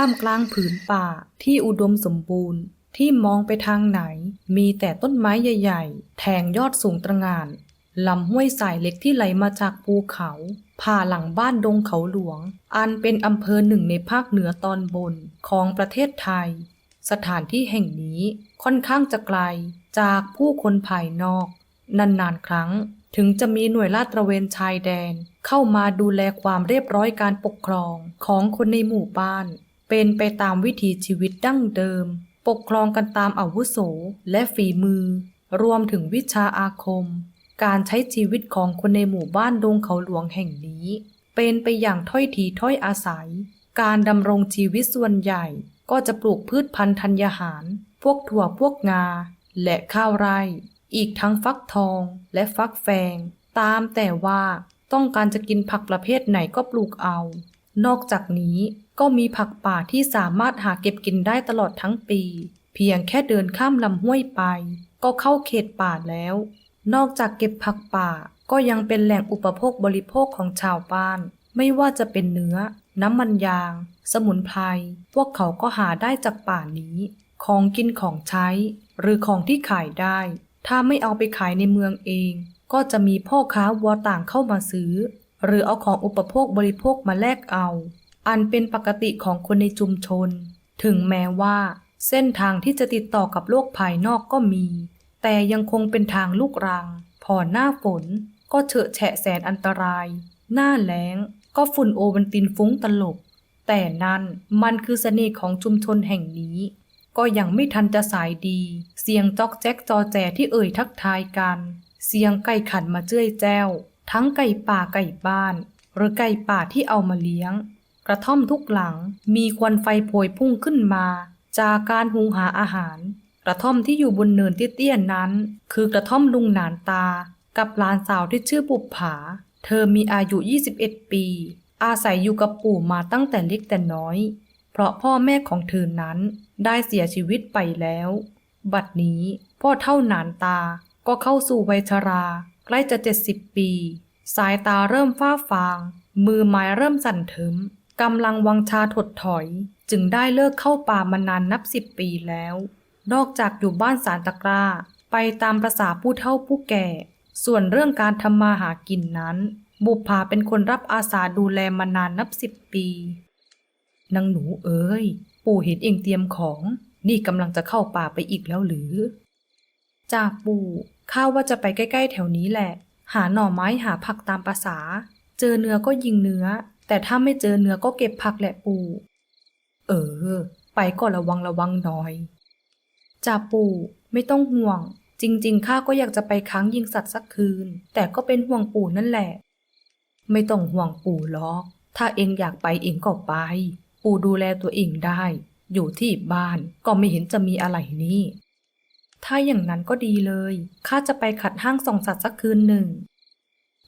ท่ามกลางผืนป่าที่อุดมสมบูรณ์ ที่มองไปทางไหน มีแต่ต้นไม้ใหญ่ๆ แทงยอดสูงตระหง่านลำห้วยสายเล็กที่ไหลมาจากภูเขา ผ่าหลังบ้านดงเขาหลวง อันเป็นอำเภอหนึ่งในภาคเหนือตอนบนของประเทศไทย สถานที่แห่งนี้ค่อนข้างจะไกลจากผู้คนภายนอก นานๆครั้งถึงจะมีหน่วยลาดตระเวนชายแดน เข้ามาดูแลความเรียบร้อยการปกครองของคนในหมู่บ้าน เป็นไปตามวิถีชีวิตดั้งเดิม ปกครองกันตามอาวุโสและฝีมือ รวมถึงวิชาอาคม การใช้ชีวิตของคนในหมู่บ้านดงเขาหลวงแห่งนี้ เป็นไปอย่างถ้อยทีถ้อยอาศัย การดำรงชีวิตส่วนใหญ่ ก็จะปลูกพืชพันธุ์ธัญญาหาร พวกถั่วพวกงา และข้าวไร่ อีกทั้งฟักทองและฟักแฟง ตามแต่ว่าต้องการจะกินผักประเภทไหนก็ปลูกเอา นอกจากนี้ ก็มีผักป่าที่สามารถหาเก็บกินได้ตลอดทั้งปี เพียงแค่เดินข้ามลำห้วยไป ก็เข้าเขตป่าแล้ว นอกจากเก็บผักป่าก็ยังเป็นแหล่งอุปโภคบริโภคของชาวบ้าน ไม่ว่าจะเป็นเนื้อ น้ำมันยาง สมุนไพร พวกเขาก็หาได้จากป่านี้ ของกินของใช้ หรือของที่ขายได้ ถ้าไม่เอาไปขายในเมืองเอง ก็จะมีพ่อค้าวัวต่างเข้ามาซื้อ หรือเอาของอุปโภคบริโภคมาแลกเอา อันเป็นปกติของคนในชุมชน ถึงแม้ว่า เส้นทางที่จะติดต่อกับโลกภายนอกก็มี แต่ยังคงเป็นทางลูกรัง พอหน้าฝน ก็เฉอะแฉะแสนอันตราย หน้าแล้ง ก็ฝุ่นโอวันตินฟุ้งตลบ แต่นั่นมันคือเสน่ห์ของชุมชนแห่งนี้ ก็ยังไม่ทันจะสายดี เสียงจอกแจ๊กจอแจที่เอ่ยทักทายกัน เสียงไก่ขันมาเจ้ยแจ้ว ทั้งไก่ป่าไก่บ้าน หรือไก่ป่าที่เอามาเลี้ยง กระท่อมทุกหลังมีควันไฟโพยพุ่งขึ้นมา จากการหุงหาอาหาร กระท่อมที่อยู่บนเนินเตี้ยๆนั้น คือกระท่อมลุงหนานตา กับหลานสาวที่ชื่อปุบผา เธอมีอายุ 21 ปี อาศัยอยู่กับปู่มาตั้งแต่เล็กแต่น้อย เพราะพ่อแม่ของเธอนั้นได้เสียชีวิตไปแล้ว บัดนี้พ่อเท่าหนานตาก็เข้าสู่วัยชรา ใกล้จะ 70 ปี สายตาเริ่มฟ้าฟาง มือไม้เริ่มสั่นเทิม กำลังวังชาถดถอย จึงได้เลิกเข้าป่ามานานนับสิบปีแล้ว นอกจากอยู่บ้านสารตะกร้า ไปตามประษาผู้เฒ่าผู้แก่ ส่วนเรื่องการทำมาหากินนั้น บุปผาเป็นคนรับอาสาดูแลมานานนับสิบปีนางหนูเอ้ยปู่เห็นเองเตรียมของ นี่กำลังจะเข้าป่าไปอีกแล้วหรือจากปู่ข้าว่าจะไปใกล้ ๆ แถวนี้แหละ หาหน่อไม้หาผักตามประษา เจอเนื้อก็ยิงเนื้อ แต่ถ้าไม่เจอเนื้อก็เก็บผักแหละปู่ เออ ไปก็ระวังระวังหน่อยจ่าปู่ไม่ต้องห่วง จริง ๆ ข้าก็อยากจะไปค้างยิงสัตว์สักคืน แต่ก็เป็นห่วงปู่นั่นแหละ ไม่ต้องห่วงปู่หรอก ถ้าเองอยากไปเองก็ไป ปู่ดูแลตัวเองได้ อยู่ที่บ้านก็ไม่เห็นจะมีอะไรนี่ ถ้าอย่างนั้นก็ดีเลย ข้าจะไปขัดห้างส่องสัตว์สักคืนหนึ่ง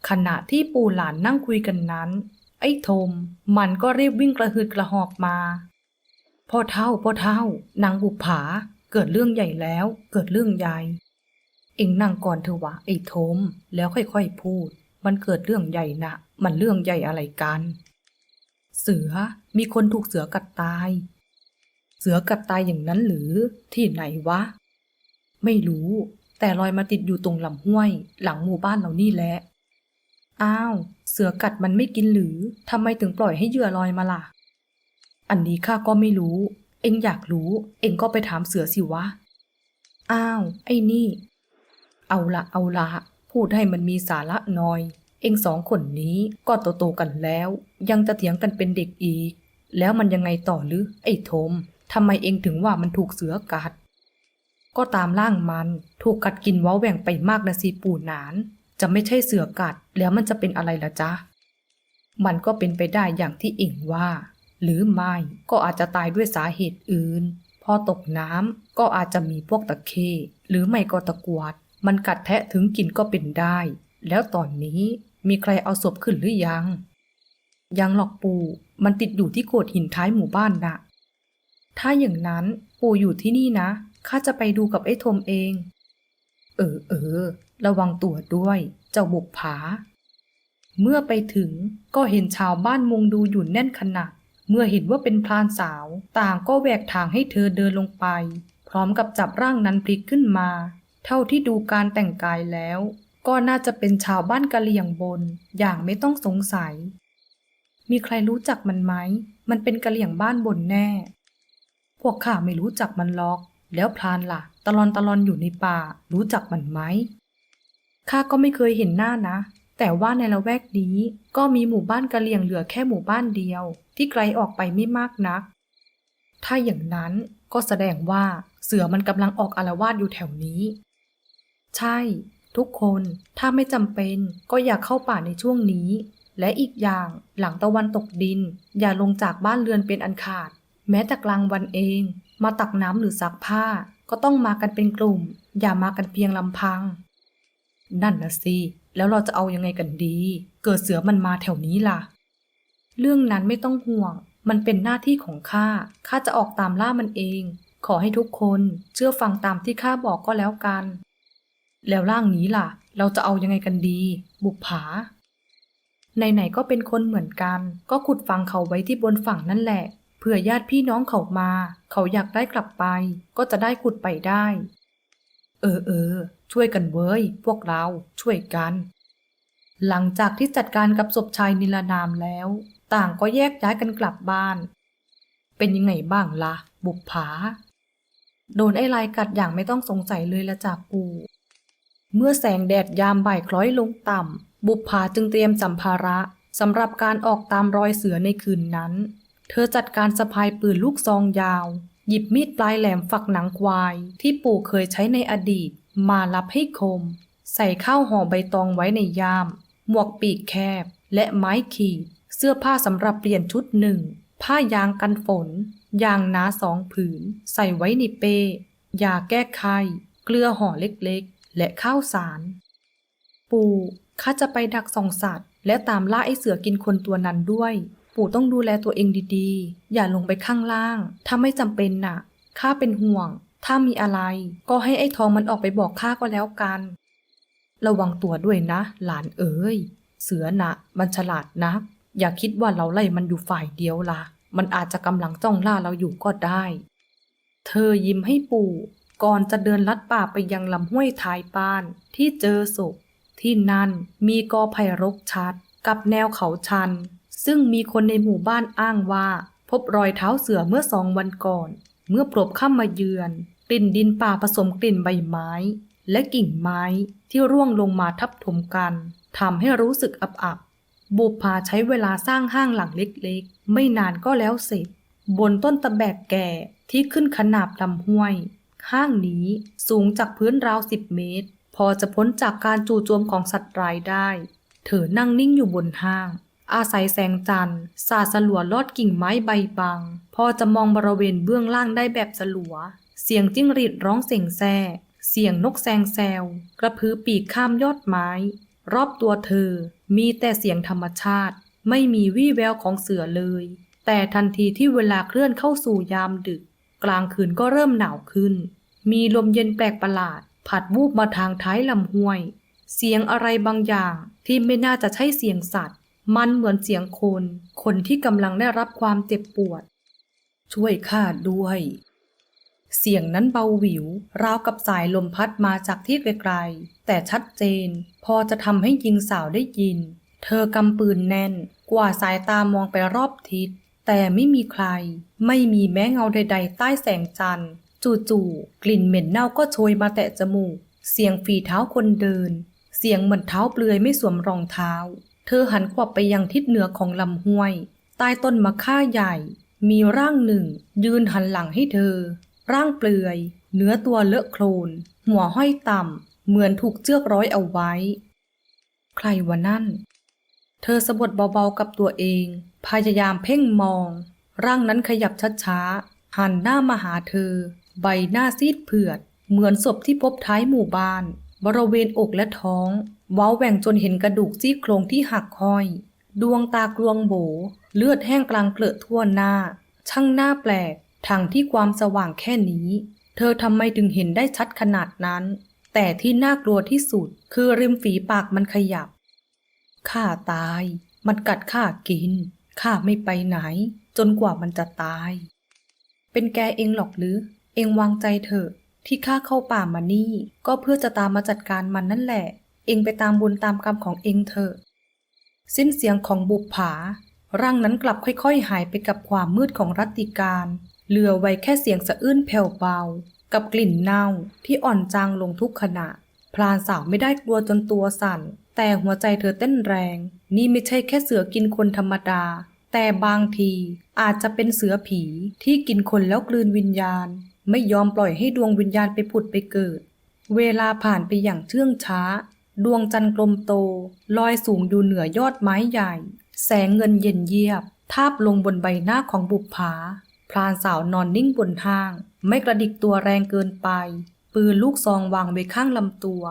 ขณะที่ปู่หลานนั่งคุยกันนั้น ไอ้โทมมันก็รีบวิ่งกระหืดกระหอบมา พ่อเท่าพ่อเท่านางบุปผา เกิดเรื่องใหญ่แล้ว เกิดเรื่องใหญ่ เอ็งนั่งก่อนเถอะวะไอ้โทมแล้วค่อยๆพูด มันเกิดเรื่องใหญ่นะมันเรื่องใหญ่อะไรกัน เสือมีคนถูกเสือกัดตาย เสือกัดตายอย่างนั้นหรือที่ไหนวะ ไม่รู้ แต่ลอยมาติดอยู่ตรงลำห้วย หลังหมู่บ้านเรานี่แหละ อ้าว เสือกัดมันไม่กินหรือทำไมถึงปล่อยให้เหยื่อลอยมาล่ะ อันนี้ข้าก็ไม่รู้ เอ็งอยากรู้ เอ็งก็ไปถามเสือสิวะ อ้าว ไอ้นี่ เอาละเอาละพูดให้มันมีสาระหน่อย เอ็งสองคนนี้ก็โตๆกันแล้ว ยังจะเถียงกันเป็นเด็กอีก แล้วมันยังไงต่อหรือ ไอ้ทมทำไมเอ็งถึงว่ามันถูกเสือกัด ก็ตามร่างมันถูกกัดกินว้าแหว่งไปมากนะสิปู่นาน จะไม่ใช่เสือกัดแล้วมันจะเป็นอะไรล่ะจ๊ะ มันก็เป็นไปได้อย่างที่เอ็งว่า หรือไม่ก็อาจจะตายด้วยสาเหตุอื่น พอตกน้ำก็อาจจะมีพวกตะเข้หรือไม่ก็ตะกวด มันกัดแทะถึงกินก็เป็นได้ แล้วตอนนี้มีใครเอาศพขึ้นหรือยัง ยังหรอกปู่มันติดอยู่ที่โขดหินท้ายหมู่บ้านน่ะ ถ้าอย่างนั้นปู่อยู่ที่นี่นะข้าจะไปดูกับไอ้ทมเอง เออเออ ระวังตัวด้วย เจ้าบุกผา เมื่อไปถึงก็เห็นชาวบ้านมุงดูอยู่แน่นขนาดเมื่อเห็นว่าเป็นพรานสาว ต่างก็แหวกทางให้เธอเดินลงไป พร้อมกับจับร่างนั้นพลิกขึ้นมา เท่าที่ดูการแต่งกายแล้ว ก็น่าจะเป็นชาวบ้านกะเหลี่ยงบน อย่างไม่ต้องสงสัย มีใครรู้จักมันไหม มันเป็นกะเหลี่ยงบ้านบนแน่ พวกข้าไม่รู้จักมันหรอก แล้วพรานล่ะ ตลอนตลอนอยู่ในป่า รู้จักมันไหม ข้าก็ไม่เคยเห็นหน้านะ แต่ว่าในละแวกนี้ก็มีหมู่บ้านกะเหรี่ยงเหลือแค่หมู่บ้านเดียว ที่ไกลออกไปไม่มากนัก ถ้าอย่างนั้นก็แสดงว่าเสือมันกำลังออกอาละวาดอยู่แถวนี้ ใช่ ทุกคนถ้าไม่จำเป็นก็อย่าเข้าป่าในช่วงนี้ และอีกอย่างหลังตะวันตกดิน อย่าลงจากบ้านเรือนเป็นอันขาด แม้แต่กลางวันเอง มาตักน้ำหรือซักผ้า ก็ต้องมากันเป็นกลุ่ม อย่ามากันเพียงลำพัง นั่นนะสิ แล้วเราจะเอายังไงกันดี เกิดเสือมันมาแถวนี้ล่ะ เรื่องนั้นไม่ต้องห่วง มันเป็นหน้าที่ของข้า ข้าจะออกตามล่ามันเอง ขอให้ทุกคนเชื่อฟังตามที่ข้าบอกก็แล้วกัน แล้วร่างนี้ล่ะ เราจะเอายังไงกันดี บุปผาไหนๆก็เป็นคนเหมือนกัน ก็ขุดฝังเขาไว้ที่บนฝั่งนั่นแหละ เผื่อญาติพี่น้องเขามา เขาอยากได้กลับไป ก็จะได้ขุดไปได้ เออเออ ช่วยกันเว้ย พวกเราช่วยกัน หลังจากที่จัดการกับศพชายนิรนามแล้ว ต่างก็แยกย้ายกันกลับบ้าน เป็นยังไงบ้างล่ะ บุปผา โดนไอ้ลายกัดอย่างไม่ต้องสงสัยเลยละจากปู่เมื่อแสงแดดยามบ่ายคล้อยลงต่ำ บุปผาจึงเตรียมสัมภาระสำหรับการออกตามรอยเสือในคืนนั้น เธอจัดการสะพายปืนลูกซองยาว หยิบมีดปลายแหลมฝักหนังควายที่ปู่เคยใช้ในอดีต มารับให้คม ใส่ข้าวห่อใบตองไว้ในยาม หมวกปีกแคบ และไม้ขีด เสื้อผ้าสำหรับเปลี่ยนชุดหนึ่ง ผ้ายางกันฝน ยางนาสองผืน ใส่ไว้ในเป้ ยาแก้ไข้ เกลือห่อเล็กๆ และข้าวสาร ปู่ข้าจะไปดักส่องสัตว์ และตามล่าไอ้เสือกินคนตัวนั้นด้วย ปู่ต้องดูแลตัวเองดีๆ อย่าลงไปข้างล่าง ถ้าไม่จำเป็นน่ะ ข้าเป็นห่วง ถ้ามีอะไรก็ให้ไอ้ทองมันออกไปบอกข้าก็แล้วกัน ระวังตัวด้วยนะ หลานเอ๋ย เสือนะมันฉลาดนัก อย่าคิดว่าเราไล่มันอยู่ฝ่ายเดียวล่ะ มันอาจจะกำลังจ้องล่าเราอยู่ก็ได้ เธอยิ้มให้ปู่ก่อนจะเดินลัดป่าไปยังลำห้วยท้ายบ้าน ที่เจอศพที่นั่นมีกอไผ่รกชัด กับแนวเขาชัน ซึ่งมีคนในหมู่บ้านอ้างว่า พบรอยเท้าเสือเมื่อสองวันก่อน เมื่อปลบข้ามมาเยือน กลิ่นดินป่าผสมกลิ่นใบไม้ และกิ่งไม้ที่ร่วงลงมาทับถมกันทำให้รู้สึกอับอับบุปผาใช้เวลาสร้างห้างหลังเล็กๆ ไม่นานก็แล้วเสร็จ บนต้นตะแบกแก่ที่ขึ้นขนาบลำห้วย ห้างนี้สูงจากพื้นราวสิบเมตร พอจะพ้นจากการจู่โจมของสัตว์ร้ายได้ เธอนั่งนิ่งอยู่บนห้าง อาศัยแสงจันทร์สาดสลัวลอดกิ่งไม้ใบบังพอจะมองบริเวณเบื้องล่างได้แบบสลัว เสียงจิ้งหรีดร้องเสียงแซ่เสียงนกแซงแซว กระพือปีกข้ามยอดไม้ รอบตัวเธอ มีแต่เสียงธรรมชาติ ไม่มีวี่แววของเสือเลย แต่ทันทีที่เวลาเคลื่อนเข้าสู่ยามดึก กลางคืนก็เริ่มหนาวขึ้น มีลมเย็นแปลกประหลาด ผัดวูบมาทางท้ายลำห้วย เสียงอะไรบางอย่างที่ไม่น่าจะใช่เสียงสัตว์ มันเหมือนเสียงคน คนที่กำลังได้รับความเจ็บปวด ช่วยข้าด้วย เสียงนั้นเบาหวิว ราวกับสายลมพัดมาจากที่ไกลๆ แต่ชัดเจน พอจะทำให้หญิงสาวได้ยิน เธอกำปืนแน่น กว่าสายตามองไปรอบทิศ แต่ไม่มีใคร ไม่มีแม้เงาใด ๆ ใต้แสงจันทร์ จู่ๆ กลิ่นเหม็นเน่าก็โชยมาแตะจมูก เสียงฝีเท้าคนเดิน เสียงเหมือนเท้าเปลือยไม่สวมรองเท้า เธอหันขวับไปยังทิศเหนือของลำห้วย ใต้ต้นมะค่าใหญ่ มีร่างหนึ่ง ยืนหันหลังให้เธอ ร่างเปลือย เนื้อตัวเลอะโคลน หัวห้อยต่ำ เหมือนถูกเชือกร้อยเอาไว้ ใครวะนั่น เธอสะบดเบาๆกับตัวเอง พยายามเพ่งมอง ร่างนั้นขยับช้าๆ หันหน้ามาหาเธอ ใบหน้าซีดเผือด เหมือนศพที่พบท้ายหมู่บ้าน บริเวณอกและท้อง ว้าแหว่งจนเห็นกระดูกซี่โครงที่หักห้อย ดวงตากลวงโบ เลือดแห้งกลางเกลอะทั่วหน้า ช่างหน้าแปลกทางที่ความสว่างแค่นี้ เธอทำไมถึงเห็นได้ชัดขนาดนั้น แต่ที่น่ากลัวที่สุด คือริมฝีปากมันขยับข้าตาย มันกัดข้ากินข้าไม่ไปไหน จนกว่ามันจะตาย เป็นแกเองหรอกหรือ เองวางใจเถอะ ที่ข้าเข้าป่ามานี่ ก็เพื่อจะตามมาจัดการมันนั่นแหละ เองไปตามบุญตามกรรมของเองเถอะสิ้นเสียงของบุปผา ร่างนั้นกลับค่อยๆ หายไปกับความมืดของรัติการเหลือไว้แค่เสียงสะอื้นแผ่วเบา กับกลิ่นเน่าที่อ่อนจางลงทุกขณะ พลานสาวไม่ได้กลัวจนตัวสั่น แต่หัวใจเธอเต้นแรง นี่ไม่ใช่แค่เสือกินคนธรรมดา แต่บางทีอาจจะเป็นเสือผีที่กินคนแล้วกลืนวิญญาณ ไม่ยอมปล่อยให้ดวงวิญญาณไปผุดไปเกิด เวลาผ่านไปอย่างเชื่องช้า ดวงจันทร์กลมโต ลอยสูงอยู่เหนือยอดไม้ใหญ่ แสงเงินเย็นเยียบ ทาบลงบนใบหน้าของบุปผา พรานสาวนอนนิ่งบนห้าง ไม่กระดิกตัวแรงเกินไป ปืนลูกซองวางไว้ข้างลำตัว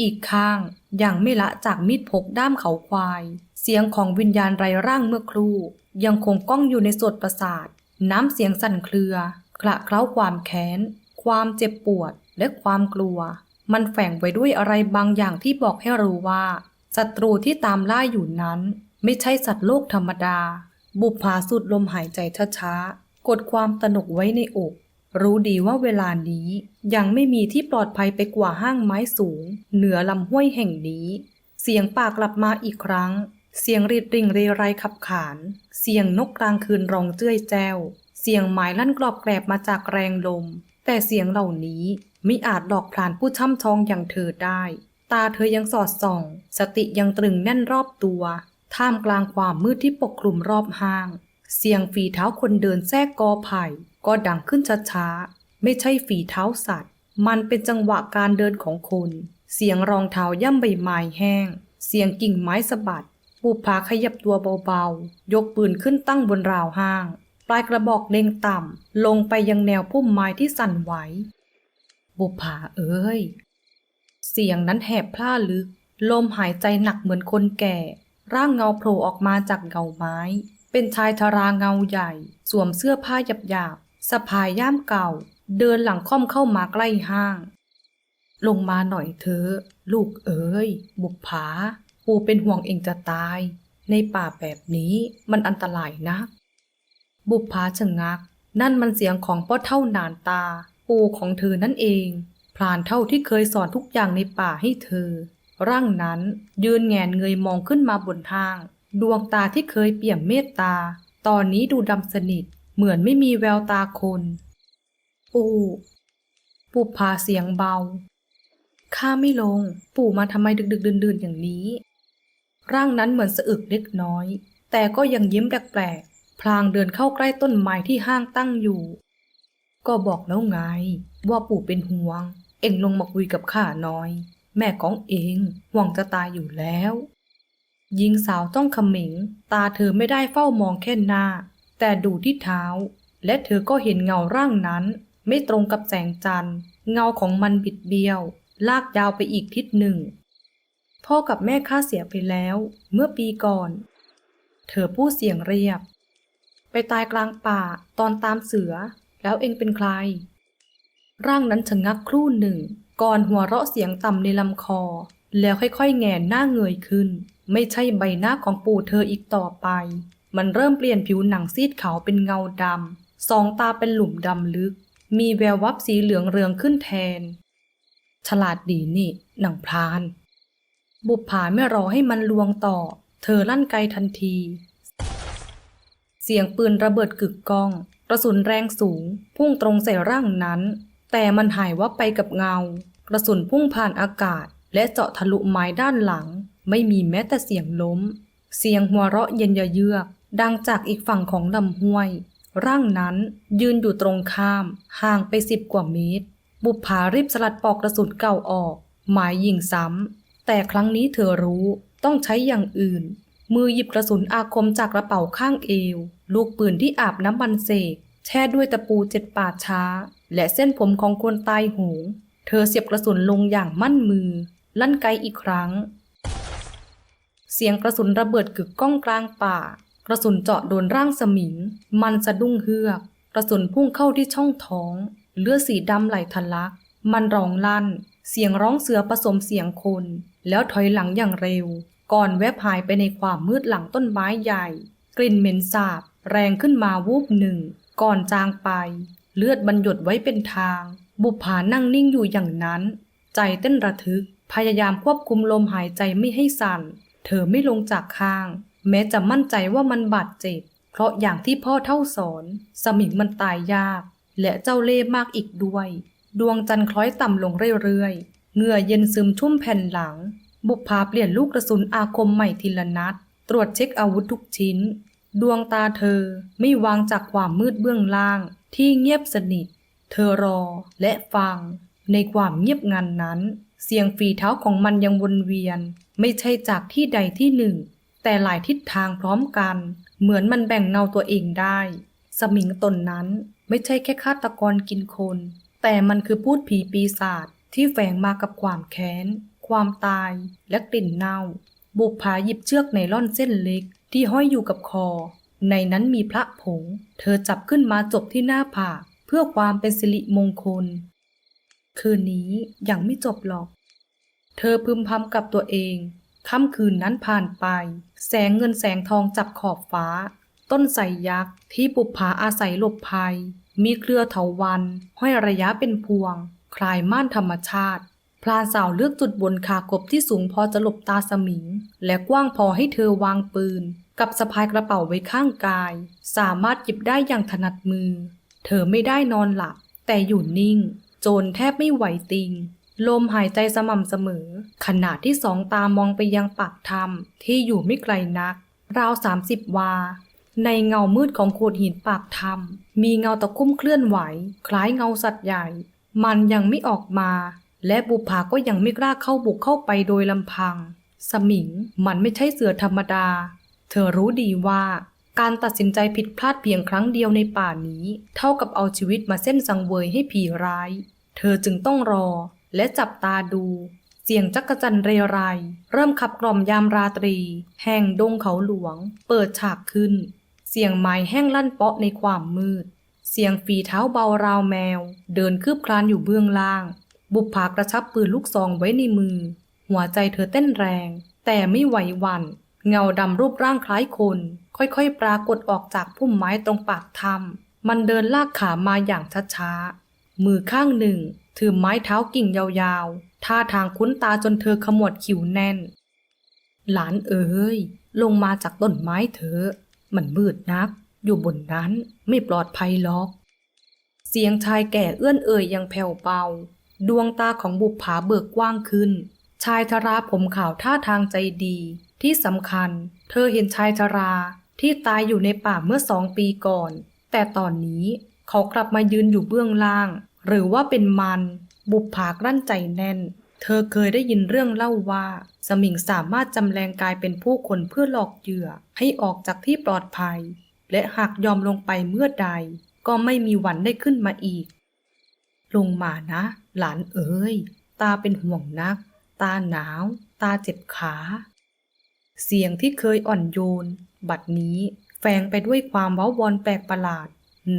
อีกข้างยังไม่ละจากมีดพกด้ามเขาควาย เสียงของวิญญาณไร้ร่างเมื่อครู่ ยังคงก้องอยู่ในสดประสาท น้ำเสียงสั่นเครือคละเคล้าความแค้น ความเจ็บปวดและความกลัว มันแฝงไว้ด้วยอะไรบางอย่างที่บอกให้รู้ว่าศัตรูที่ตามล่าอยู่นั้น ไม่ใช่สัตว์โลกธรรมดา บุปผาสุดลมหายใจช้าๆ กดความตนกไว้ในอก รู้ดีว่าเวลานี้ยังไม่มีที่ปลอดภัยไปกว่าห้างไม้สูง เหนือลำห้วยแห่งนี้ เสียงป่ากลับมาอีกครั้ง เสียงรีดริ่งเรไรขับขาน เสียงนกกลางคืนร้องเจ้ยแจ้ว เสียงไม้ลั่นกรอบแกรบมาจากแรงลม แต่เสียงเหล่านี้ไม่อาจหลอกพรานผู้ช่ำชองอย่างเธอได้ ตาเธอยังสอดส่อง สติยังตรึงแน่นรอบตัว ท่ามกลางความมืดที่ปกคลุมรอบห้าง เสียงฝีเท้าคนเดินแทรกกอไผ่ ก็ดังขึ้นช้าๆ ไม่ใช่ฝีเท้าสัตว์ มันเป็นจังหวะการเดินของคน เสียงรองเท้าย่ำใบไม้แห้ง เสียงกิ่งไม้สะบัดบุปผาขยับตัวเบาๆ ยกปืนขึ้นตั้งบนราวห้าง ปลายกระบอกเล็งต่ำลงไปยังแนวพุ่มไม้ที่สั่นไหว บุปผาเอ้ย เสียงนั้นแหบพล่าลึก ลมหายใจหนักเหมือนคนแก่ ร่างเงาโผล่ออกมาจากเงาไม้ เป็นชายชราเงาใหญ่ สวมเสื้อผ้าหยาบๆสะพายย่ามเก่า เดินหลังค่อมเข้ามาใกล้ห้าง ลงมาหน่อยเถอะลูกเอ๋ยบุปผาปู่เป็นห่วงเองจะตาย ในป่าแบบนี้มันอันตรายนะ บุปผาชะงัก นั่นมันเสียงของพ่อเท่านานตา ปู่ของเธอนั่นเอง พรานเท่าที่เคยสอนทุกอย่างในป่าให้เธอ ร่างนั้นยืนแงนเงยมองขึ้นมาบนทาง ดวงตาที่เคยเปี่ยมเมตตา ตอนนี้ดูดำสนิท เหมือนไม่มีแววตาคน ปู่ปู่พาเสียงเบาข้าไม่ลง ปู่มาทำไมดึกดึกดื่นดื่นๆอย่างนี้ ร่างนั้นเหมือนสะอึกเล็กน้อย แต่ก็ยังยิ้มแปลกๆ พลางเดินเข้าใกล้ต้นไม้ที่ห้างตั้งอยู่ ก็บอกแล้วไง ว่าปู่เป็นห่วง เอ็งลงมาคุยกับข้าน่อย แม่ของเองห่วงจะตายอยู่แล้วหญิงสาวต้องขมิง ตาเธอไม่ได้เฝ้ามองแค่หน้า แต่ดูที่เท้า และเธอก็เห็นเงาร่างนั้น ไม่ตรงกับแสงจันทร์ เงาของมันบิดเบี้ยว ลากยาวไปอีกทิศหนึ่ง พ่อกับแม่ข้าเสียไปแล้ว เมื่อปีก่อน เธอพูดเสียงเรียบ ไปตายกลางป่าตอนตามเสือ แล้วเองเป็นใคร ร่างนั้นชะงักครู่หนึ่ง ก่อนหัวเราะเสียงต่ำในลำคอ แล้วค่อยๆ แงนหน้าเงยขึ้น ไม่ใช่ใบหน้าของปู่เธออีกต่อไป มันเริ่มเปลี่ยนผิวหนังซีดขาวเป็นเงาดำสองตาเป็นหลุมดำลึก มีแวววับสีเหลืองเรืองขึ้นแทน ฉลาดดีนี่ หนังพราน บุปผาไม่รอให้มันลวงต่อ เธอลั่นไกทันที เสียงปืนระเบิดกึกก้อง กระสุนแรงสูง พุ่งตรงใส่ร่างนั้น แต่มันหายวับไปกับเงา กระสุนพุ่งผ่านอากาศ และเจาะทะลุไม้ด้านหลัง ไม่มีแม้แต่เสียงล้ม เสียงหัวเราะเย็นเยือก ดังจากอีกฝั่งของลำห้วย ร่างนั้นยืนอยู่ตรงข้าม ห่างไปสิบกว่าเมตร บุปผารีบสลัดปอกกระสุนเก่าออก หมายยิงซ้ำ แต่ครั้งนี้เธอรู้ต้องใช้อย่างอื่น มือหยิบกระสุนอาคมจากกระเป๋าข้างเอว ลูกปืนที่อาบน้ำมันเสกแช่ด้วยตะปูเจ็ดป่าช้า และเส้นผมของคนตายโหง เธอเสียบกระสุนลงอย่างมั่นมือ ลั่นไกอีกครั้ง เสียงกระสุนระเบิดกึกก้องกลางป่า กระสุนเจาะโดนร่างสมิง มันสะดุ้งเฮือก กระสุนพุ่งเข้าที่ช่องท้อง เลือดสีดำไหลทะลัก มันร้องลั่น เสียงร้องเสือผสมเสียงคน แล้วถอยหลังอย่างเร็ว ก่อนแวบหายไปในความมืดหลังต้นไม้ใหญ่ กลิ่นเหม็นสาบ แรงขึ้นมาวูบหนึ่ง ก่อนจางไป เลือดบรรยดไว้เป็นทาง บุปผานั่งนิ่งอยู่อย่างนั้น ใจเต้นระทึก พยายามควบคุมลมหายใจไม่ให้สั่น เธอไม่ลงจากข้าง แม้จะมั่นใจว่ามันบาดเจ็บ เพราะอย่างที่พ่อเท่าสอน สมิงมันตายยาก และเจ้าเล่มากอีกด้วย ดวงจันทร์คล้อยต่ำลงเรื่อยๆเหงื่อเย็นซึมชุ่มแผ่นหลัง บุปผาเปลี่ยนลูกกระสุนอาคมใหม่ทีละนัด ตรวจเช็คอาวุธทุกชิ้น ดวงตาเธอไม่วางจากความมืดเบื้องล่างที่เงียบสนิท เธอรอและฟัง ในความเงียบงันนั้น เสียงฝีเท้าของมันยังวนเวียน ไม่ใช่จากที่ใดที่หนึ่ง แต่หลายทิศทางพร้อมกัน เหมือนมันแบ่งเงาตัวเองได้ สมิงตนนั้นไม่ใช่แค่ฆาตกรกินคน แต่มันคือพูดผีปีศาจที่แฝงมากับความแค้น ความตายและกลิ่นเน่า บุปผาหยิบเชือกไนล่อนเส้นเล็ก ที่ห้อยอยู่กับคอ ในนั้นมีพระผง เธอจับขึ้นมาจบที่หน้าผากเพื่อความเป็นสิริมงคล คืนนี้ยังไม่จบหรอก เธอพึมพำกับตัวเองค่ำคืนนั้นผ่านไป แสงเงินแสงทองจับขอบฟ้า ต้นไทรยักษ์ที่ปุบผาอาศัยหลบภัย มีเครือเถาวันห้อยระยะเป็นพวง คลายม่านธรรมชาติ ลานสาวเลือกจุดบนขากบที่สูงพอจะหลบตาสมิง และกว้างพอให้เธอวางปืน กับสะพายกระเป๋าไว้ข้างกาย สามารถหยิบได้อย่างถนัดมือ เธอไม่ได้นอนหลับ แต่อยู่นิ่ง โจรแทบไม่ไหวติง ลมหายใจสม่ำเสมอ ขณะที่สองตามองไปยังปากถ้ำที่อยู่ไม่ไกลนัก ราวสามสิบวา ในเงามืดของโขดหินปากถ้ำมีเงาตะคุ่มเคลื่อนไหว คล้ายเงาสัตว์ใหญ่ มันยังไม่ออกมา และบุปผาก็ยังไม่กล้าเข้าบุกเข้าไปโดยลำพัง สมิงมันไม่ใช่เสือธรรมดา เธอรู้ดีว่า การตัดสินใจผิดพลาดเพียงครั้งเดียวในป่านี้ เท่ากับเอาชีวิตมาเส้นสังเวยให้ผีร้าย เธอจึงต้องรอและจับตาดู เสียงจักรจันเรไรเริ่มขับกล่อมยามราตรี แห่งดงเขาหลวง เปิดฉากขึ้น เสียงไม้แห้งลั่นเปาะในความมืด เสียงฝีเท้าเบาราวแมว เดินคืบคลานอยู่เบื้องล่าง บุปผากระชับปืนลูกซองไว้ในมือ หัวใจเธอเต้นแรง แต่ไม่ไหวหวัน่นเงาดำรูปร่างคล้ายคน ค่อยๆ ปรากฏออกจากพุ่มไม้ตรงปากถ้ำมันเดินลากขามาอย่างช้าๆ มือข้างหนึ่ง ถือไม้เท้ากิ่งยาวๆ ท่าทางคุ้นตาจนเธอขมวดคิ้วแน่น หลานเอ๋ย ลงมาจากต้นไม้เถอะ มันมืดนัก อยู่บนนั้นไม่ปลอดภัยหรอก เสียงชายแก่เอื้อนเอ่ยยังแผ่วเบา ดวงตาของบุปผาเบิกกว้างขึ้น ชายชราผมขาวท่าทางใจดี ที่สำคัญ เธอเห็นชายชราที่ตายอยู่ในป่าเมื่อสองปีก่อน แต่ตอนนี้เขากลับมายืนอยู่เบื้องล่าง หรือว่าเป็นมัน บุปผากลั้นใจแน่น เธอเคยได้ยินเรื่องเล่าว่า สมิงสามารถจำแรงกายเป็นผู้คนเพื่อหลอกเหยื่อให้ออกจากที่ปลอดภัย และหากยอมลงไปเมื่อใด ก็ไม่มีวันได้ขึ้นมาอีก ลงมานะ หลานเอ๋ย ตาเป็นห่วงนัก ตาหนาว ตาเจ็บขา เสียงที่เคยอ่อนโยน บัดนี้แฝงไปด้วยความเว้าวอนแปลกประหลาด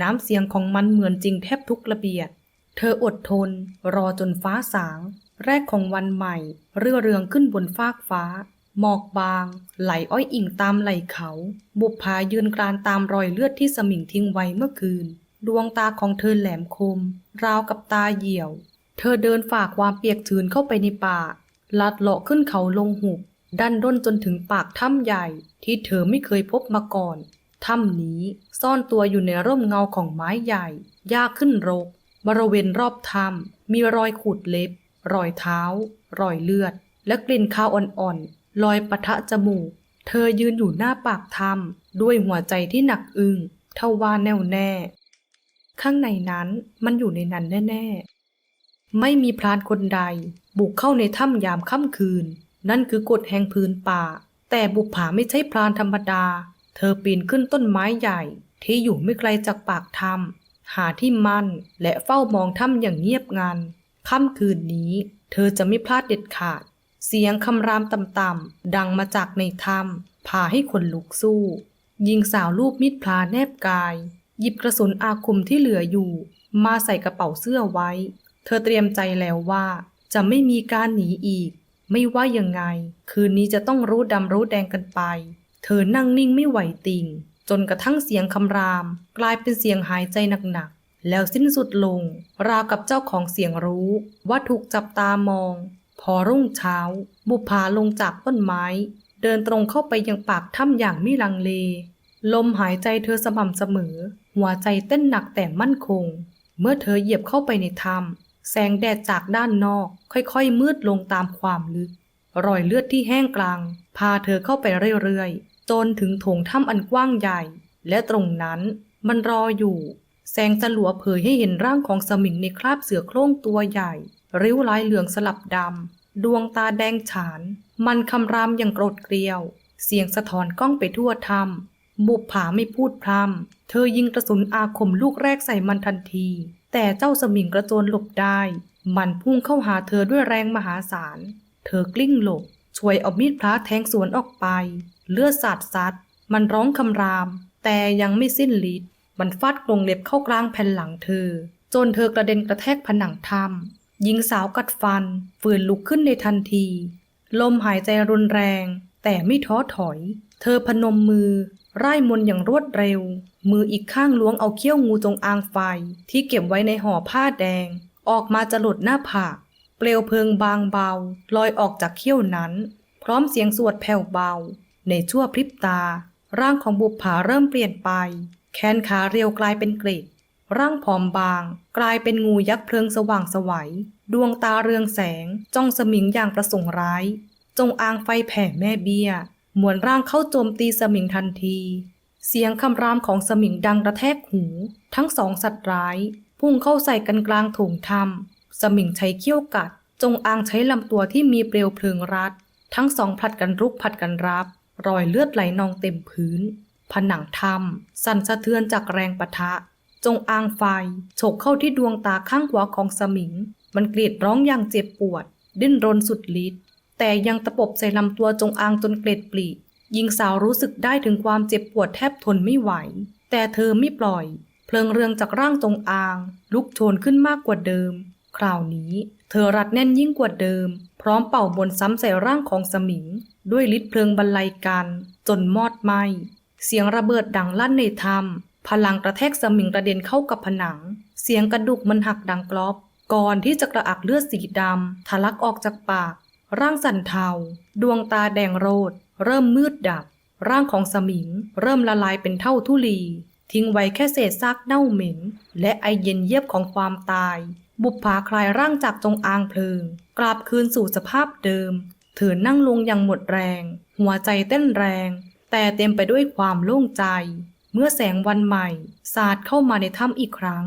น้ำเสียงของมันเหมือนจริงแทบทุกระเบียด เธออดทน รอจนฟ้าสาง แรกของวันใหม่ เรื่อเรืองขึ้นบนฟากฟ้า หมอกบาง ไหลอ้อยอิ่งตามไหลเขา บุปผายืนกรานตามรอยเลือดที่สมิงทิ้งไว้เมื่อคืนดวงตาของเธอแหลมคม ราวกับตาเหี่ยว เธอเดินฝ่าความเปียกชื้นเข้าไปในป่า ลัดเลาะขึ้นเขาลงหุบ ดันด้นจนถึงปากถ้ำใหญ่ที่เธอไม่เคยพบมาก่อน ถ้ำนี้ซ่อนตัวอยู่ในร่มเงาของไม้ใหญ่ ยากขึ้นรก บริเวณรอบถ้ำมีรอยขูดเล็บ รอยเท้า รอยเลือด และกลิ่นคาวอ่อนๆ ลอยปะทะจมูก เธอยืนอยู่หน้าปากถ้ำด้วยหัวใจที่หนักอึ้งเทว่าแน่วแน่ ข้างในนั้นมันอยู่ในนั้นแน่ ๆ ไม่มีพรานคนใด บุกเข้าในถ้ำยามค่ำคืน นั่นคือกฎแห่งพื้นป่า แต่บุปผาไม่ใช่พรานธรรมดา เธอปีนขึ้นต้นไม้ใหญ่ ที่อยู่ไม่ไกลจากปากถ้ำหาที่มั่นและเฝ้ามองถ้ำอย่างเงียบงันค่ำคืนนี้ เธอจะไม่พลาดเด็ดขาด เสียงคำรามต่ำๆดังมาจากในถ้ำพาให้คนลุกสู้ยิงสาวรูปมิดพลาแนบกาย หยิบกระสุนอาคมที่เหลืออยู่ มาใส่กระเป๋าเสื้อไว้ เธอเตรียมใจแล้วว่า จะไม่มีการหนีอีก ไม่ว่ายังไง คืนนี้จะต้องรู้ดำรู้แดงกันไป เธอนั่งนิ่งไม่ไหวติง จนกระทั่งเสียงคำราม กลายเป็นเสียงหายใจหนักๆ แล้วสิ้นสุดลง ราวกับเจ้าของเสียงรู้ว่าถูกจับตามอง พอรุ่งเช้า บุพาลงจากต้นไม้ เดินตรงเข้าไปยังปากถ้ำอย่างไม่ลังเล ลมหายใจเธอสม่ำเสมอ หัวใจเต้นหนักแต่มั่นคง เมื่อเธอเหยียบเข้าไปในถ้ำ แสงแดดจากด้านนอกค่อยๆ มืดลงตามความลึก รอยเลือดที่แห้งกลาง พาเธอเข้าไปเรื่อยๆ จนถึงโถงถ้ำอันกว้างใหญ่ และตรงนั้นมันรออยู่ แสงสลัวเผยให้เห็นร่างของสมิงในคราบเสือโคร่งตัวใหญ่ ริ้วลายเหลืองสลับดำ ดวงตาแดงฉาน มันคำรามอย่างโกรธเกรียว เสียงสะท้อนกล้องไปทั่วถ้ำบุบผาไม่พูดพร่ำเธอยิงกระสุนอาคมลูกแรกใส่มันทันที แต่เจ้าสมิงกระโจนหลบได้ มันพุ่งเข้าหาเธอด้วยแรงมหาศาล เธอกลิ้งหลบ ช่วยเอามีดพระแทงสวนออกไป เลือดสาดซัด มันร้องคำราม แต่ยังไม่สิ้นฤทธิ์ มันฟาดกรงเล็บเข้ากลางแผ่นหลังเธอ จนเธอกระเด็นกระแทกผนังถ้ำหญิงสาวกัดฟัน ฝืนลุกขึ้นในทันที ลมหายใจรุนแรง แต่ไม่ท้อถอย เธอพนมมือไร่มนอย่างรวดเร็ว มืออีกข้างล้วงเอาเขี้ยวงูจงอางไฟ ที่เก็บไว้ในห่อผ้าแดง ออกมาจะหลดหน้าผาก เปลวเพลิงบางเบา ลอยออกจากเขี้ยวนั้น พร้อมเสียงสวดแผ่วเบา ในชั่วพริบตา ร่างของบุปผาเริ่มเปลี่ยนไป แขนขาเรียวกลายเป็นกรีดร่างผอมบาง กลายเป็นงูยักษ์เพลิงสว่างสวัยดวงตาเรืองแสง จ้องสมิงอย่างประสงค์ร้าย จงอางไฟแผ่แม่เบี้ย หมวนร่างเข้าโจมตีสมิงทันที เสียงคำรามของสมิงดังกระแทกหู ทั้งสองสัตว์ร้าย พุ่งเข้าใส่กันกลางโถงถ้ำสมิงใช้เขี้ยวกัด จงอางใช้ลำตัวที่มีเปลวเพลิงรัด ทั้งสองผลัดกันรุกผลัดกันรับ รอยเลือดไหลนองเต็มพื้น ผนังถ้ำสั่นสะเทือนจากแรงปะทะ จงอางไฟฉกเข้าที่ดวงตาข้างขวาของสมิง มันกรีดร้องอย่างเจ็บปวด ดิ้นรนสุดฤทธิ์ แต่ยังตะปบใส่ลำตัวจงอางจนเกล็ดปลีหญิงสาวรู้สึกได้ถึงความเจ็บปวดแทบทนไม่ไหว แต่เธอไม่ปล่อย เพลิงเรืองจากร่างจงอาง ลุกโชนขึ้นมากกว่าเดิม คราวนี้ เธอรัดแน่นยิ่งกว่าเดิม พร้อมเป่าบนซ้ำใส่ร่างของสมิง ด้วยฤทธิ์เพลิงบรรลัยกัน จนมอดไหมเสียงระเบิดดังลั่นในถ้ำพลังกระแทกสมิงกระเด็นเข้ากับผนัง เสียงกระดูกมันหักดังกรอบ ก่อนที่จะกระอักเลือดสีดำทะลักออกจากปาก ร่างสั่นเทา ดวงตาแดงโรด เริ่มมืดดับ ร่างของสมิง เริ่มละลายเป็นเท่าทุลี ทิ้งไว้แค่เศษซากเน่าเหม็น และไอเย็นเยียบของความตาย บุปผาคลายร่างจากจงอางเพลิง กลับคืนสู่สภาพเดิม เธอนั่งลงอย่างหมดแรง หัวใจเต้นแรง แต่เต็มไปด้วยความโล่งใจ เมื่อแสงวันใหม่ สาดเข้ามาในถ้ำอีกครั้ง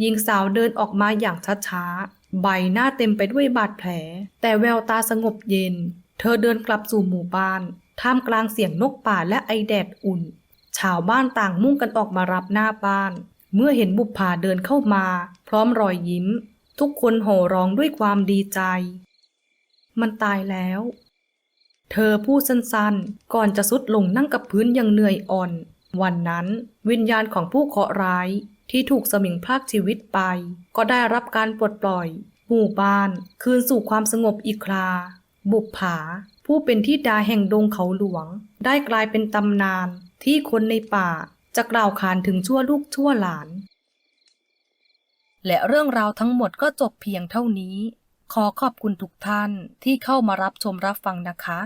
หญิงสาวเดินออกมาอย่างช้าๆ ใบหน้าเต็มไปด้วยบาดแผล แต่แววตาสงบเย็น เธอเดินกลับสู่หมู่บ้าน ท่ามกลางเสียงนกป่าและไอแดดอุ่น ชาวบ้านต่างมุ่งกันออกมารับหน้าบ้าน เมื่อเห็นบุปผาเดินเข้ามา พร้อมรอยยิ้ม ทุกคนโห่ร้องด้วยความดีใจ มันตายแล้ว เธอพูดสั้นๆ ก่อนจะสุดลงนั่งกับพื้นอย่างเหนื่อยอ่อน วันนั้นวิญญาณของผู้เคราะห์ร้าย ที่ถูกสมิงพรากชีวิตไป ก็ได้รับการปลดปล่อย หมู่บ้าน คืนสู่ความสงบอีกครา บุปผา ผู้เป็นที่ดาแห่งดงเขาหลวง ได้กลายเป็นตำนาน ที่คนในป่าจะกล่าวขานถึงชั่วลูกชั่วหลาน และเรื่องราวทั้งหมดก็จบเพียงเท่านี้ ขอขอบคุณทุกท่านที่เข้ามารับชมรับฟังนะคะ